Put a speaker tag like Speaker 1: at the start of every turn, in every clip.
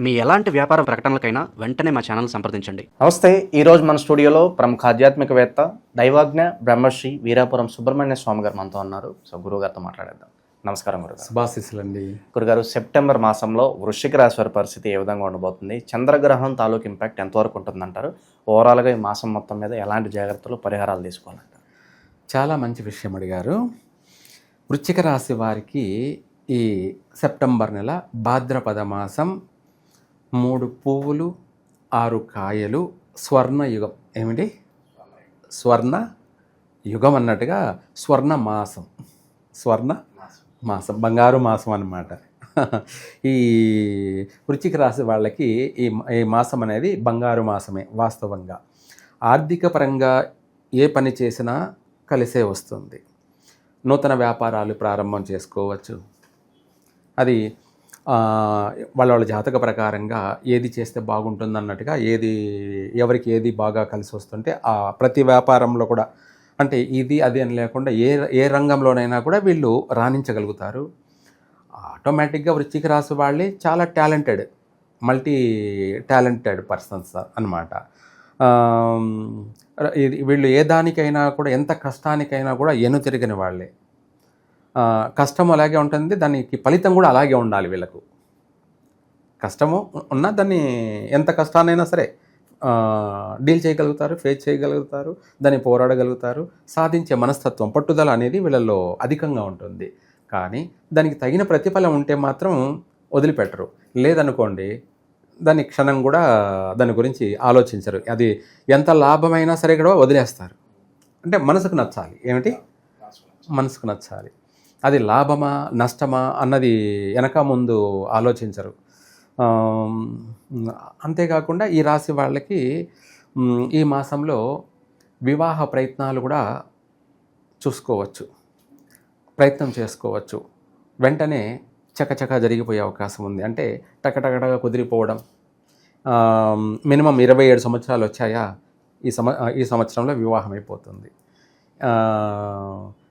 Speaker 1: మీ ఎలాంటి వ్యాపార ప్రకటనలకైనా వెంటనే మా ఛానల్ సంప్రదించండి.
Speaker 2: నమస్తే ఈరోజు మన స్టూడియోలో ప్రముఖ ఆధ్యాత్మికవేత్త దైవాజ్ఞ బ్రహ్మశ్రీ వీరాపురం సుబ్రహ్మణ్య స్వామి గారు మనతో ఉన్నారు. సో గురువు గారితో మాట్లాడేద్దాం. నమస్కారం గురుగారు.
Speaker 3: శుభాశీస్సులండి.
Speaker 2: గురుగారు సెప్టెంబర్ మాసంలో వృశ్చిక రాశి వారి పరిస్థితి ఏ విధంగా ఉండబోతుంది? చంద్రగ్రహం తాలూకు ఇంపాక్ట్ ఎంతవరకు ఉంటుందంటారు? ఓవరాల్గా ఈ మాసం మొత్తం మీద ఎలాంటి జాగ్రత్తలు పరిహారాలు తీసుకోవాలంటారు?
Speaker 3: చాలా మంచి విషయం అడిగారు. వృశ్చిక రాశి వారికి ఈ సెప్టెంబర్ నెల భాద్రపద మాసం మూడు పువ్వులు ఆరు కాయలు స్వర్ణ యుగం. ఏమిటి స్వర్ణ యుగం అన్నట్టుగా స్వర్ణ మాసం. స్వర్ణ మాసం. బంగారు మాసం అన్నమాట. ఈ వృచ్చిక రాశి వాళ్ళకి ఈ ఈ మాసం అనేది బంగారు మాసమే వాస్తవంగా. ఆర్థిక పరంగా ఏ పని చేసినా కలిసే వస్తుంది. నూతన వ్యాపారాలు ప్రారంభం చేసుకోవచ్చు. అది వాళ్ళ వాళ్ళ జాతక ప్రకారంగా ఏది చేస్తే బాగుంటుంది అన్నట్టుగా ఏది ఎవరికి ఏది బాగా కలిసి వస్తుంటే ఆ ప్రతి వ్యాపారంలో కూడా అంటే ఇది అది అని లేకుండా ఏ ఏ రంగంలోనైనా కూడా వీళ్ళు రాణించగలుగుతారు. ఆటోమేటిక్గా వృశ్చిక రాశి వాళ్ళే చాలా టాలెంటెడ్ మల్టీ టాలెంటెడ్ పర్సన్స్ అనమాట ఇది వీళ్ళు ఏ దానికైనా కూడా ఎంత కష్టానికైనా కూడా ఎను తిరిగిన వాళ్ళే. కష్టం అలాగే ఉంటుంది దానికి ఫలితం కూడా అలాగే ఉండాలి వీళ్ళకు. కష్టము ఉన్నా దాన్ని ఎంత కష్టాన్నైనా సరే డీల్ చేయగలుగుతారు ఫేస్ చేయగలుగుతారు దాన్ని పోరాడగలుగుతారు సాధించే మనస్తత్వం పట్టుదల అనేది వీళ్ళల్లో అధికంగా ఉంటుంది. కానీ దానికి తగిన ప్రతిఫలం ఉంటే మాత్రం వదిలిపెట్టరు. లేదనుకోండి దాని క్షణం కూడా దాని గురించి ఆలోచించరు. అది ఎంత లాభమైనా సరే కూడా వదిలేస్తారు. అంటే మనసుకు నచ్చాలి. ఏమిటి? మనసుకు నచ్చాలి. అది లాభమా నష్టమా అన్నది వెనక ముందు ఆలోచించరు. అంతేకాకుండా ఈ రాశి వాళ్ళకి ఈ మాసంలో వివాహ ప్రయత్నాలు కూడా చూసుకోవచ్చు. ప్రయత్నం చేసుకోవచ్చు. వెంటనే చకచక జరిగిపోయే అవకాశం ఉంది. అంటే టకటకటగా కుదిరిపోవడం. మినిమం ఇరవై ఏడు సంవత్సరాలు వచ్చాయా? ఈ సంవ ఈ సంవత్సరంలో వివాహం అయిపోతుంది.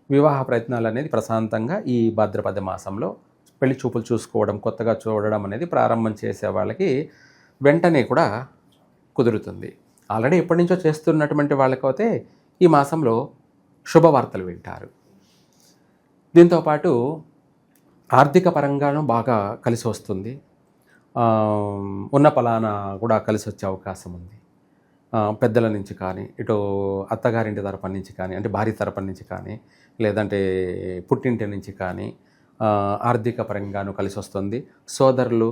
Speaker 3: వివాహ ప్రయత్నాలు అనేది ప్రశాంతంగా ఈ భాద్రపద మాసంలో పెళ్ళి చూపులు చూసుకోవడం కొత్తగా చూడడం అనేది ప్రారంభం చేసే వాళ్ళకి వెంటనే కూడా కుదురుతుంది. ఆల్రెడీ ఎప్పటి నుంచో చేస్తున్నటువంటి వాళ్ళకైతే ఈ మాసంలో శుభవార్తలు వింటారు. దీంతోపాటు ఆర్థిక పరంగాను బాగా కలిసి వస్తుంది. ఉన్న పలానా కూడా కలిసి వచ్చే అవకాశం ఉంది. పెద్దల నుంచి కానీ ఇటు అత్తగారింటి తరపు నుంచి కానీ అంటే భార్య తరపు నుంచి కానీ లేదంటే పుట్టింటి నుంచి కానీ ఆర్థిక పరంగాను కలిసి వస్తుంది. సోదరులు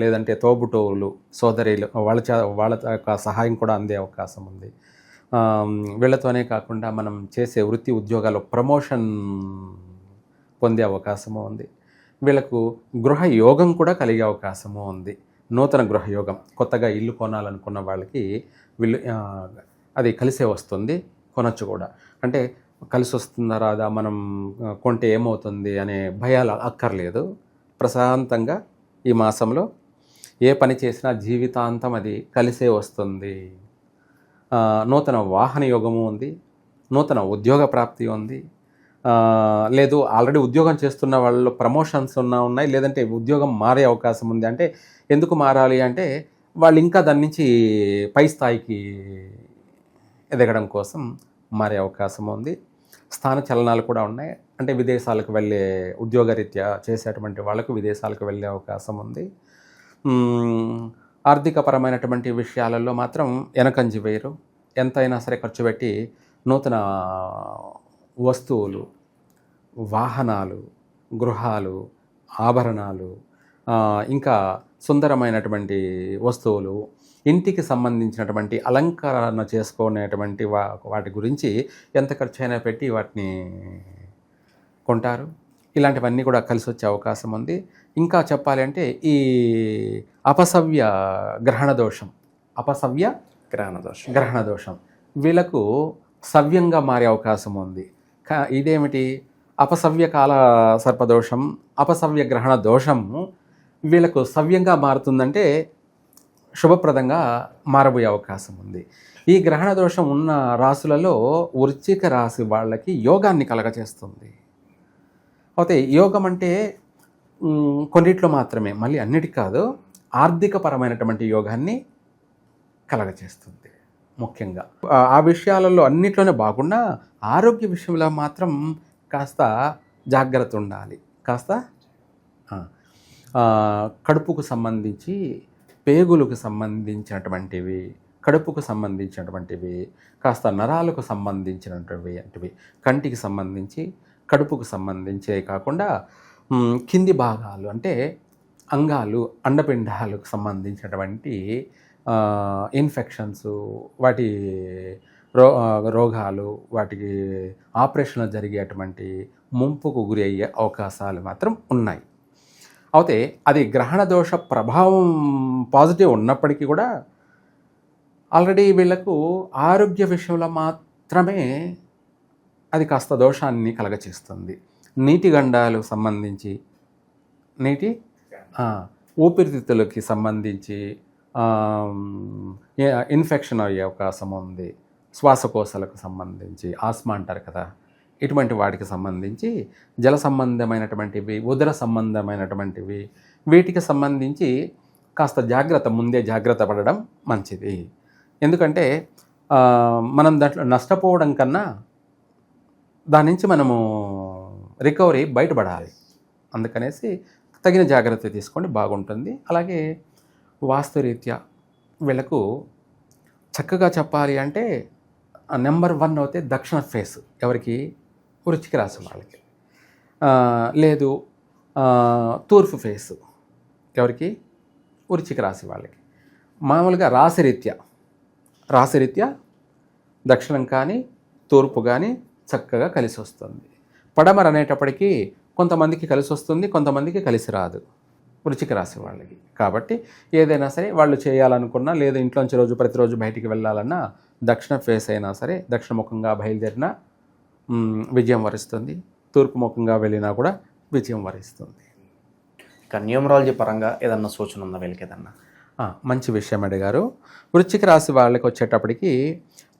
Speaker 3: లేదంటే తోబుటోవులు సోదరీలు వాళ్ళ చే వాళ్ళ యొక్క సహాయం కూడా అందే అవకాశం ఉంది. వీళ్ళతోనే కాకుండా మనం చేసే వృత్తి ఉద్యోగాల్లో ప్రమోషన్ పొందే అవకాశము ఉంది. వీళ్ళకు గృహ యోగం కూడా కలిగే అవకాశము ఉంది. నూతన గృహయోగం. కొత్తగా ఇల్లు కొనాలనుకున్న వాళ్ళకి వీళ్ళు అది కలిసే వస్తుంది కొనొచ్చు కూడా. అంటే కలిసి వస్తుందా రాదా మనం కొంటే ఏమవుతుంది అనే భయాలు అక్కర్లేదు. ప్రశాంతంగా ఈ మాసంలో ఏ పని చేసినా జీవితాంతం అది కలిసే వస్తుంది. నూతన వాహన యోగము ఉంది నూతన ఉద్యోగ ప్రాప్తి ఉంది లేదు ఆల్రెడీ ఉద్యోగం చేస్తున్న వాళ్ళు ప్రమోషన్స్ ఉన్నా ఉన్నాయి లేదంటే ఉద్యోగం మారే అవకాశం ఉంది. అంటే ఎందుకు మారాలి అంటే వాళ్ళు ఇంకా దాని నుంచి పై స్థాయికి ఎదగడం కోసం మారే అవకాశం ఉంది. స్థాన చలనాలు కూడా ఉన్నాయి. అంటే విదేశాలకు వెళ్ళే ఉద్యోగరీత్యా చేసేటువంటి వాళ్ళకు విదేశాలకు వెళ్ళే అవకాశం ఉంది. ఆర్థికపరమైనటువంటి విషయాలలో మాత్రం వెనకంజి వేయరు ఎంతైనా సరే ఖర్చు పెట్టి నూతన వస్తువులు వాహనాలు గృహాలు ఆభరణాలు ఇంకా సుందరమైనటువంటి వస్తువులు ఇంటికి సంబంధించినటువంటి అలంకరణ చేసుకునేటువంటి వా వాటి గురించి ఎంత ఖర్చు అయినా పెట్టి వాటిని కొంటారు. ఇలాంటివన్నీ కూడా కలిసి వచ్చే అవకాశం ఉంది. ఇంకా చెప్పాలి అంటే ఈ అపసవ్య గ్రహణ దోషం. అపసవ్య
Speaker 2: గ్రహణ దోషం.
Speaker 3: గ్రహణ దోషం. వీళ్ళకు సవ్యంగా మారే అవకాశం ఉంది. ఇదేమిటి? అపసవ్య కాల సర్పదోషం అపసవ్య గ్రహణ దోషము వీళ్ళకు సవ్యంగా మారుతుందంటే శుభప్రదంగా మారబోయే అవకాశం ఉంది. ఈ గ్రహణ దోషం ఉన్న రాశులలో వృచ్చిక రాశి వాళ్ళకి యోగాన్ని కలగచేస్తుంది అయితే యోగం అంటే కొన్నిట్లో మాత్రమే మళ్ళీ అన్నిటికి కాదు ఆర్థికపరమైనటువంటి యోగాన్ని కలగచేస్తుంది ముఖ్యంగా. ఆ- ఆ విషయాలలో అన్నిట్లోనే బాగున్నా ఆరోగ్య విషయంలో మాత్రం కాస్త జాగ్రత్త ఉండాలి కాస్త కడుపుకు సంబంధించి పేగులకు సంబంధించినటువంటివి కడుపుకు సంబంధించినటువంటివి కాస్త నరాలకు సంబంధించినటువంటివి కంటికి సంబంధించి కడుపుకు సంబంధించే కాకుండా కింది భాగాలు అంటే అంగాలు అండపిండాలకు సంబంధించినటువంటి ఇన్ఫెక్షన్స్ వాటి రో రోగాలు వాటికి ఆపరేషన్లు జరిగేటువంటి ముంపుకు గురి అయ్యే అవకాశాలు మాత్రం ఉన్నాయి. అయితే అది గ్రహణ దోష ప్రభావం పాజిటివ్ ఉన్నప్పటికీ కూడా ఆల్రెడీ వీళ్ళకు ఆరోగ్య విషయంలో మాత్రమే అది కాస్త దోషాన్ని కలగచేస్తుంది. నీటి గండాలు సంబంధించి నీటి? ఊపిరితిత్తులకి సంబంధించి ఇన్ఫెక్షన్ అయ్యే అవకాశం ఉంది. శ్వాసకోశాలకు సంబంధించి ఆస్మా అంటారు కదా ఇటువంటి వాటికి సంబంధించి జల సంబంధమైనటువంటివి ఉదర సంబంధమైనటువంటివి వీటికి సంబంధించి కాస్త జాగ్రత్త ముందే జాగ్రత్త పడడం మంచిది. ఎందుకంటే మనం దాంట్లో నష్టపోవడం కన్నా దాని నుంచి మనము రికవరీ బయటపడాలి. అందుకనేసి తగిన జాగ్రత్త తీసుకోండి బాగుంటుంది. అలాగే వాస్తురీత్యా వీళ్ళకు చక్కగా చెప్పాలి అంటే నెంబర్ వన్ అయితే దక్షిణ ఫేస్ ఎవరికి? వృచ్చిక రాశి వాళ్ళకి. లేదు తూర్పు ఫేస్ ఎవరికి? వృచ్చిక రాశి వాళ్ళకి. మామూలుగా రాశిరీత్యా రాశిరీత్యా దక్షిణం కానీ తూర్పు కానీ చక్కగా కలిసి వస్తుంది. పడమర అనేటప్పటికీ కొంతమందికి కలిసి వస్తుంది కొంతమందికి కలిసి రాదు వృచిక రాశి వాళ్ళకి. కాబట్టి ఏదైనా సరే వాళ్ళు చేయాలనుకున్నా లేదా ఇంట్లోంచి రోజు ప్రతిరోజు బయటికి వెళ్ళాలన్నా దక్షిణ ఫేస్ అయినా సరే దక్షిణముఖంగా బయలుదేరినా మ్, విజయం వరిస్తుంది. తూర్పు ముఖంగా వెళ్ళినా కూడా విజయం వరిస్తుంది.
Speaker 2: ఇక న్యూమరాలజీ పరంగా ఏదన్నా సూచన ఉందా వీళ్ళకి ఏదన్నా?
Speaker 3: మంచి విషయం అడిగారు. వృశ్చిక రాశి వాళ్ళకి వచ్చేటప్పటికి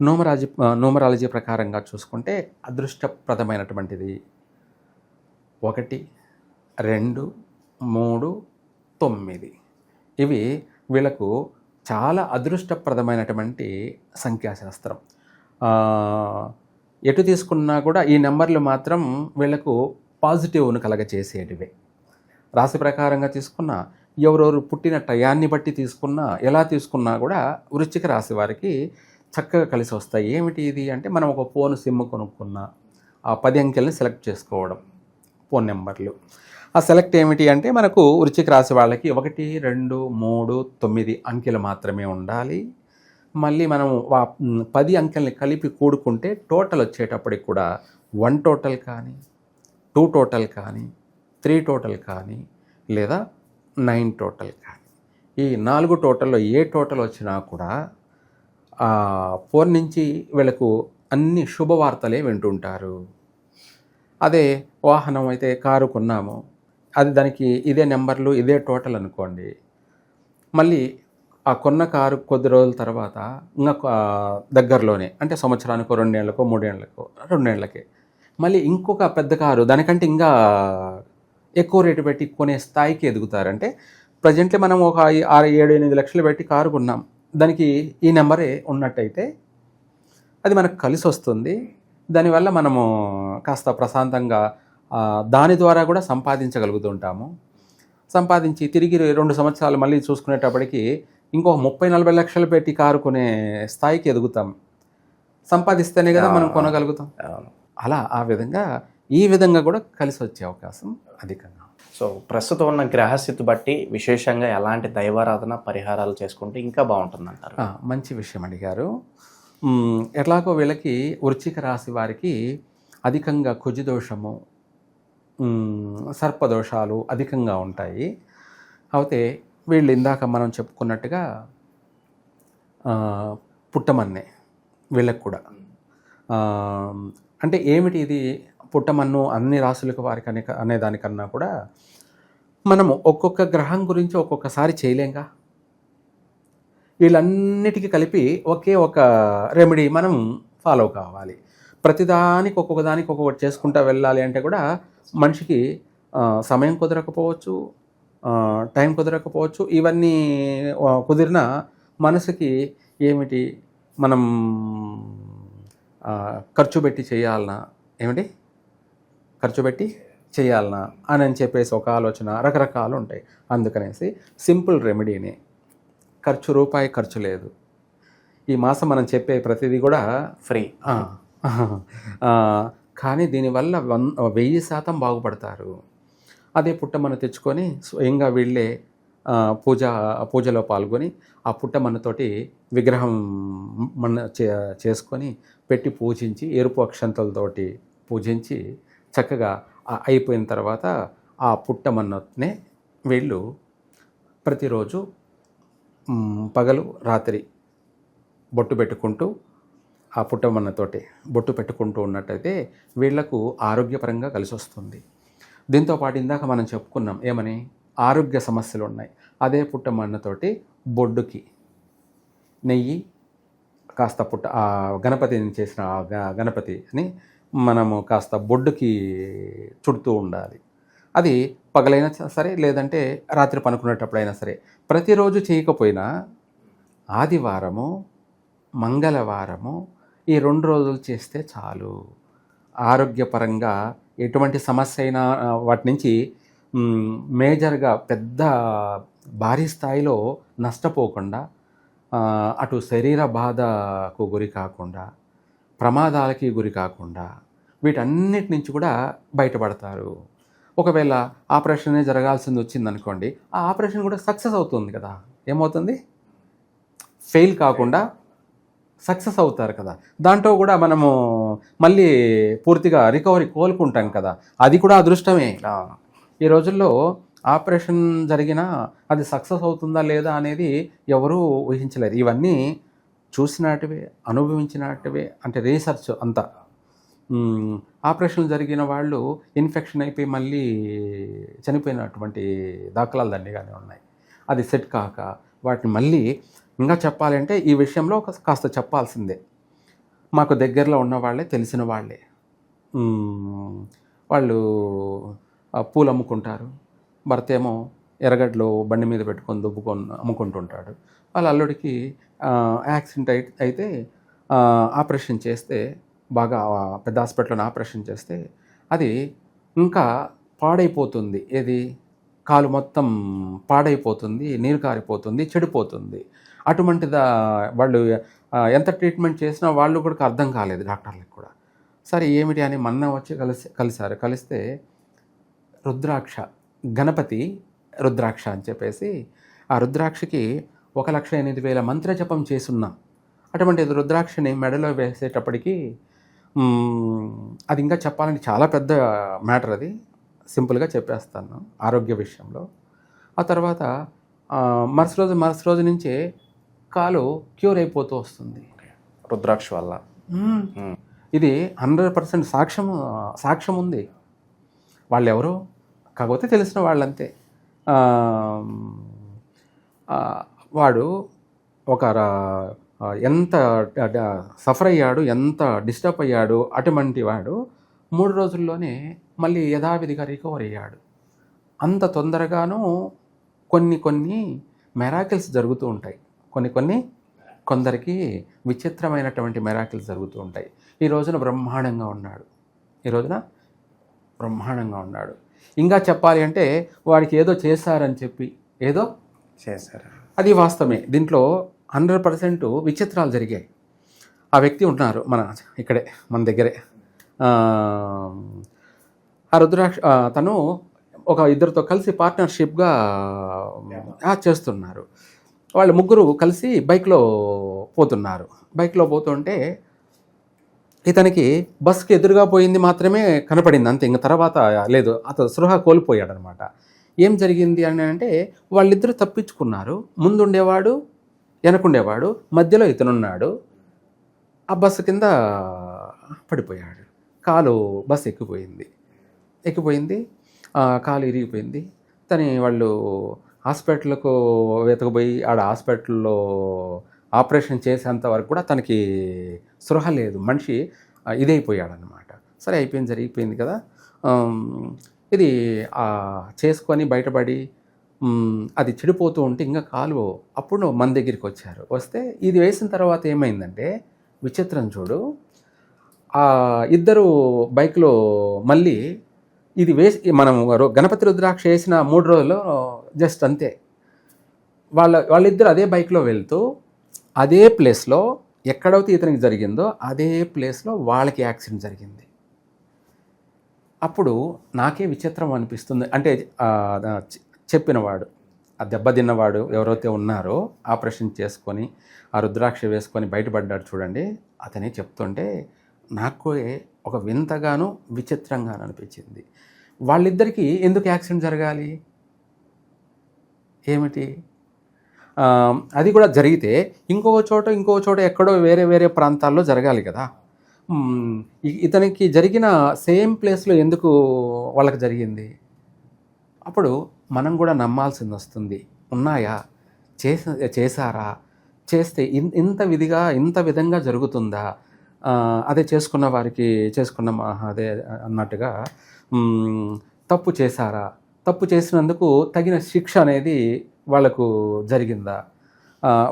Speaker 3: నూమరాజీ నూమరాలజీ ప్రకారంగా చూసుకుంటే అదృష్టప్రదమైనటువంటిది. ఒకటి రెండు మూడు తొమ్మిది. ఇవి వీళ్ళకు చాలా అదృష్టప్రదమైనటువంటి సంఖ్యాశాస్త్రం. ఎటు తీసుకున్నా కూడా ఈ నెంబర్లు మాత్రం వీళ్ళకు పాజిటివ్ను కలగచేసేటివే. రాశి ప్రకారంగా తీసుకున్న ఎవరెవరు పుట్టిన టయాన్ని బట్టి తీసుకున్నా ఎలా తీసుకున్నా కూడా వృశ్చిక రాశి వారికి చక్కగా కలిసి వస్తాయి. ఏమిటి ఇది అంటే మనం ఒక ఫోన్ సిమ్ కొనుక్కున్నా ఆ పది అంకెల్ని సెలెక్ట్ చేసుకోవడం ఫోన్ నెంబర్లు. ఆ సెలెక్ట్ ఏమిటి అంటే మనకు వృచ్చిక రాశి వాళ్ళకి ఒకటి రెండు మూడు తొమ్మిది అంకెలు మాత్రమే ఉండాలి. మళ్ళీ మనం పది అంకెల్ని కలిపి కూడుకుంటే టోటల్ వచ్చేటప్పటికి కూడా వన్ టోటల్ కానీ టూ టోటల్ కానీ త్రీ టోటల్ కానీ లేదా నైన్ టోటల్ కానీ. ఈ నాలుగు టోటల్లో ఏ టోటల్ వచ్చినా కూడా ఫోన్ నుంచి వీళ్ళకు అన్ని శుభవార్తలే వింటుంటారు. అదే వాహనం అయితే కారు కొన్నాము అది దానికి ఇదే నెంబర్లు ఇదే టోటల్ అనుకోండి. మళ్ళీ ఆ కొన్న కారు కొద్ది రోజుల తర్వాత ఇంకా దగ్గరలోనే అంటే సంవత్సరానికి రెండేళ్ళకో మూడేళ్ళకో రెండేళ్ళకే. మళ్ళీ ఇంకొక పెద్ద కారు దానికంటే ఇంకా ఎక్కువ రేటు పెట్టి కొనే స్థాయికి ఎదుగుతారంటే ప్రజెంట్లీ మనం ఒక ఆరు ఏడు ఎనిమిది లక్షలు పెట్టి కారు కొన్నాం. దానికి ఈ నెంబరే ఉన్నట్టయితే అది మనకు కలిసి వస్తుంది దానివల్ల మనము కాస్త ప్రశాంతంగా దాని ద్వారా కూడా సంపాదించగలుగుతుంటాము. సంపాదించి తిరిగి రెండు సంవత్సరాలు మళ్ళీ చూసుకునేటప్పటికి ఇంకొక ముప్పై నలభై లక్షలు పెట్టి కారు కొనే స్థాయికి ఎదుగుతాం. సంపాదిస్తేనే కదా మనం కొనగలుగుతాం. అలా ఆ విధంగా ఈ విధంగా కూడా కలిసి వచ్చే అవకాశం అధికంగా.
Speaker 2: సో ప్రస్తుతం ఉన్న గ్రహస్థితి బట్టి విశేషంగా ఎలాంటి దైవారాధన పరిహారాలు చేసుకుంటే ఇంకా బాగుంటుందంటారు?
Speaker 3: ఆ, మంచి విషయం అడిగారు. ఎట్లాగో వీళ్ళకి వృశ్చిక రాశి వారికి అధికంగా కుజిదోషము సర్పదోషాలు అధికంగా ఉంటాయి. అయితే వీళ్ళు ఇందాక మనం చెప్పుకున్నట్టుగా పుట్టమన్నే వీళ్ళకి కూడా. అంటే ఏమిటి ఇది పుట్టమన్ను అన్ని రాసులకు వారికి అనే అనేదానికన్నా కూడా మనము ఒక్కొక్క గ్రహం గురించి ఒక్కొక్కసారి చేయలేంగా? వీళ్ళన్నిటికీ కలిపి ఒకే ఒక రెమెడీ మనం ఫాలో కావాలి. ప్రతిదానికి ఒక్కొక్క దానికి ఒక్కొక్కటి చేసుకుంటూ వెళ్ళాలి అంటే కూడా మనిషికి సమయం కుదరకపోవచ్చు టైం కుదరకపోవచ్చు. ఇవన్నీ కుదిరినా మనసుకి ఏమిటి మనం ఖర్చు పెట్టి చేయాలనా? ఏమిటి? ఖర్చు పెట్టి చేయాలనా? అని అని చెప్పేసి ఒక ఆలోచన రకరకాలు ఉంటాయి. అందుకనేసి సింపుల్ రెమెడీని ఖర్చు రూపాయి ఖర్చు లేదు. ఈ మాసం మనం చెప్పే ప్రతిదీ కూడా
Speaker 2: ఫ్రీ.
Speaker 3: కానీ దీనివల్ల వన్ వెయ్యి శాతం బాగుపడతారు. అదే పుట్టమన్ను తెచ్చుకొని స్వయంగా వీళ్ళే పూజ పూజలో పాల్గొని ఆ పుట్టమన్నుతోటి విగ్రహం మన చే చేసుకొని పెట్టి పూజించి ఎరుపు అక్షంతలతోటి పూజించి చక్కగా అయిపోయిన తర్వాత ఆ పుట్టమన్నునే వీళ్ళు ప్రతిరోజు పగలు రాత్రి బొట్టు పెట్టుకుంటూ ఆ పుట్టమన్నతోటి బొట్టు పెట్టుకుంటూ ఉన్నట్టయితే వీళ్ళకు ఆరోగ్యపరంగా కలిసి వస్తుంది దీంతో పాటు ఇందాక మనం చెప్పుకున్నాం ఏమని? ఆరోగ్య సమస్యలు ఉన్నాయి అదే పుట్టమన్నతోటి బొడ్డుకి నెయ్యి కాస్త పుట్ట గణపతిని చేసిన గణపతి అని గణపతిని మనము కాస్త బొడ్డుకి చుడుతూ ఉండాలి. అది పగలైనా సరే లేదంటే రాత్రి పనుకునేటప్పుడైనా సరే. ప్రతిరోజు చేయకపోయినా ఆదివారము మంగళవారము ఈ రెండు రోజులు చేస్తే చాలు. ఆరోగ్యపరంగా ఎటువంటి సమస్య అయినా వాటి నుంచి మేజర్గా పెద్ద భారీ స్థాయిలో నష్టపోకుండా అటు శరీర బాధకు గురి కాకుండా ప్రమాదాలకి గురి కాకుండా వీటన్నిటి నుంచి కూడా బయటపడతారు. ఒకవేళ ఆపరేషనే జరగాల్సింది వచ్చిందనుకోండి ఆ ఆపరేషన్ కూడా సక్సెస్ అవుతుంది కదా. ఏమవుతుంది? ఫెయిల్ కాకుండా సక్సెస్ అవుతారు కదా. దాంట్లో కూడా మనము మళ్ళీ పూర్తిగా రికవరీ కోలుకుంటాం కదా. అది కూడా అదృష్టమే. ఈ రోజుల్లో ఆపరేషన్ జరిగినా అది సక్సెస్ అవుతుందా లేదా అనేది ఎవరూ ఊహించలేరు. ఇవన్నీ చూసినటివే అనుభవించినటివే అంటే రీసెర్చ్ అంతా. ఆపరేషన్ జరిగిన వాళ్ళు ఇన్ఫెక్షన్ అయిపోయి మళ్ళీ చనిపోయినటువంటి దాఖలాలు దండిగానే ఉన్నాయి. అది సెట్ కాక వాటిని మళ్ళీ ఇంకా చెప్పాలంటే ఈ విషయంలో కాస్త- చెప్పాల్సిందే. మాకు దగ్గరలో ఉన్న వాళ్ళే తెలిసిన వాళ్ళే. వాళ్ళు పూలు అమ్ముకుంటారు. భర్త ఏమో ఎర్రగడ్డలు బండి మీద పెట్టుకొని దుబ్బుకొని అమ్ముకుంటుంటాడు. వాళ్ళ అల్లుడికి యాక్సిడెంట్ అయి అయితే ఆపరేషన్ చేస్తే బాగా పెద్ద హాస్పిటల్లో ఆపరేషన్ చేస్తే అది ఇంకా పాడైపోతుంది. ఏది? కాలు మొత్తం పాడైపోతుంది నీరు కారిపోతుంది చెడిపోతుంది. అటువంటిది వాళ్ళు ఎంత ట్రీట్మెంట్ చేసినా వాళ్ళు కూడా అర్థం కాలేదు డాక్టర్లకు కూడా. సరే ఏమిటి అని మన్న వచ్చి కలిసి కలిశారు కలిస్తే రుద్రాక్ష గణపతి రుద్రాక్ష అని చెప్పేసి ఆ రుద్రాక్షకి ఒక లక్ష ఎనిమిది వేల మంత్ర జపం చేసున్నాం. అటువంటి రుద్రాక్షని మెడలో వేసేటప్పటికి అది ఇంకా చెప్పాలంటే చాలా పెద్ద మ్యాటర్ అది. సింపుల్గా చెప్పేస్తాను ఆరోగ్య విషయంలో. ఆ తర్వాత మరుసరోజు మరుసటి రోజు మరుసటి రోజు నుంచే కాలు క్యూర్ అయిపోతూ వస్తుంది.
Speaker 2: రుద్రాక్ష వల్ల.
Speaker 3: ఇది హండ్రెడ్ పర్సెంట్ సాక్ష్యం సాక్ష్యం ఉంది. వాళ్ళు ఎవరు కాకపోతే తెలిసిన వాళ్ళంతే. వాడు ఒక ఎంత సఫర్ అయ్యాడు ఎంత డిస్టర్బ్ అయ్యాడు అటువంటి వాడు మూడు రోజుల్లోనే మళ్ళీ యథావిధిగా రికవర్ అయ్యాడు. అంత తొందరగాను కొన్ని కొన్ని మెరాకిల్స్ జరుగుతూ ఉంటాయి. కొన్ని కొన్ని కొందరికి విచిత్రమైనటువంటి మెరాకిల్స్ జరుగుతూ ఉంటాయి. ఈ రోజున బ్రహ్మాండంగా ఉన్నాడు. ఈ రోజున బ్రహ్మాండంగా ఉన్నాడు. ఇంకా చెప్పాలి అంటే వాడికి ఏదో చేశారని చెప్పి ఏదో
Speaker 2: చేశారు.
Speaker 3: అది వాస్తవమే. దీంట్లో హండ్రెడ్ పర్సెంట్ విచిత్రాలు జరిగాయి. ఆ వ్యక్తి ఉన్నారు మన ఇక్కడే మన దగ్గరే. ఆ, రుద్రాక్ష తను ఒక ఇద్దరితో కలిసి పార్ట్నర్షిప్గా చేస్తున్నారు. వాళ్ళు ముగ్గురు కలిసి బైక్లో పోతున్నారు. బైక్లో పోతుంటే ఇతనికి బస్కి ఎదురుగా పోయింది మాత్రమే కనపడింది. అంతే ఇంక తర్వాత లేదు అతను సృహ కోల్పోయాడు అనమాట ఏం జరిగింది అని అంటే వాళ్ళిద్దరూ తప్పించుకున్నారు. ముందుండేవాడు వెనకుండేవాడు మధ్యలో ఇతనున్నాడు. ఆ బస్సు కింద పడిపోయాడు. కాలు బస్సు ఎక్కిపోయింది. ఎక్కిపోయింది. కాలు ఇరిగిపోయింది. తని వాళ్ళు హాస్పిటల్కు వెతకపోయి ఆడ హాస్పిటల్లో ఆపరేషన్ చేసేంత వరకు కూడా తనకి సృహ లేదు. మనిషి ఇదైపోయాడనమాట సరే అయిపోయింది జరిగిపోయింది కదా. ఇది చేసుకొని బయటపడి అది చెడిపోతూ ఉంటే ఇంకా కాలువ అప్పుడు మన దగ్గరికి వచ్చారు. వస్తే ఇది వేసిన తర్వాత ఏమైందంటే విచిత్రం చూడు ఇద్దరు బైక్లో మళ్ళీ ఇది వేసి మనం గణపతి రుద్రాక్ష వేసిన మూడు రోజుల్లో జస్ట్ అంతే. వాళ్ళ వాళ్ళిద్దరు అదే బైక్లో వెళ్తూ అదే ప్లేస్లో ఎక్కడైతే ఇతనికి జరిగిందో అదే ప్లేస్లో వాళ్ళకి యాక్సిడెంట్ జరిగింది. అప్పుడు నాకే విచిత్రం అనిపిస్తుంది. అంటే చెప్పినవాడు ఆ దెబ్బతిన్నవాడు ఎవరైతే ఉన్నారో ఆపరేషన్ చేసుకొని ఆ రుద్రాక్ష వేసుకొని బయటపడ్డాడు చూడండి. అతనే చెప్తుంటే నాకు ఒక వింతగాను విచిత్రంగాను అనిపించింది వాళ్ళిద్దరికీ ఎందుకు యాక్సిడెంట్ జరగాలి? ఏమిటి? అది కూడా జరిగితే ఇంకో చోట ఇంకో చోట ఎక్కడో వేరే వేరే ప్రాంతాల్లో జరగాలి కదా. ఇతనికి జరిగిన సేమ్ ప్లేస్లో ఎందుకు వాళ్ళకి జరిగింది? అప్పుడు మనం కూడా నమ్మాల్సింది వస్తుంది. ఉన్నాయా? చేస చేశారా? చేస్తే ఇన్- ఇంత విధిగా ఇంత విధంగా జరుగుతుందా? అదే చేసుకున్న వారికి చేసుకున్న అదే అన్నట్టుగా తప్పు చేశారా? తప్పు చేసినందుకు తగిన శిక్ష అనేది వాళ్ళకు జరిగిందా?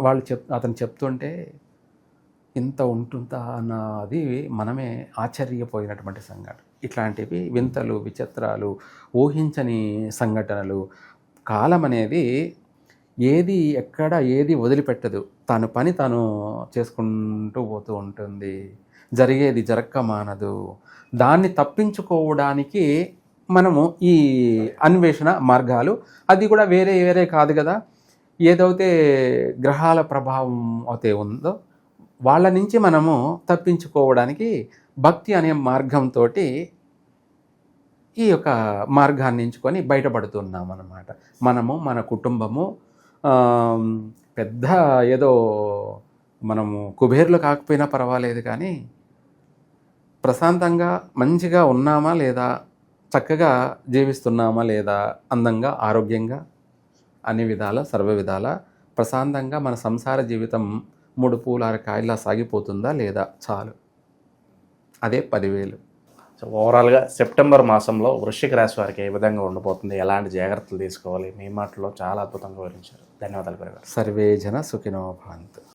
Speaker 3: వాళ్ళు చెప్ అతను చెప్తుంటే ఇంత ఉంటుందా? అన్నది మనమే ఆశ్చర్యపోయినటువంటి సంఘటన. ఇట్లాంటివి వింతలు విచిత్రాలు ఊహించని సంఘటనలు కాలం అనేది ఏది ఎక్కడ ఏది వదిలిపెట్టదు. తన పని తాను చేసుకుంటూ పోతూ ఉంటుంది. జరిగేది జరక్క మానదు. దాన్ని తప్పించుకోవడానికి మనము ఈ అన్వేషణ మార్గాలు అది కూడా వేరే వేరే కాదు కదా. ఏదైతే గ్రహాల ప్రభావం అయితే ఉందో వాళ్ళ నుంచి మనము తప్పించుకోవడానికి భక్తి అనే మార్గంతో ఈ యొక్క మార్గాన్ని ఎంచుకొని బయటపడుతున్నాం అన్నమాట మనము మన కుటుంబము పెద్ద ఏదో మనము కుబేర్లు కాకపోయినా పర్వాలేదు కానీ ప్రశాంతంగా మంచిగా ఉన్నామా లేదా చక్కగా జీవిస్తున్నామా లేదా అందంగా ఆరోగ్యంగా అన్ని విధాల సర్వ విధాల ప్రశాంతంగా మన సంసార జీవితం మూడు పూలార కాయలా సాగిపోతుందా లేదా చాలు. అదే పదివేలు.
Speaker 2: సో ఓవరాల్గా సెప్టెంబర్ మాసంలో వృశ్చిక రాశి వారికి ఏ విధంగా ఉండబోతుంది ఎలాంటి జాగ్రత్తలు తీసుకోవాలి? మీ మాటలో చాలా అద్భుతంగా వివరించారు. ధన్యవాదాలు
Speaker 3: సర్వే జన సుఖినో భవంతు.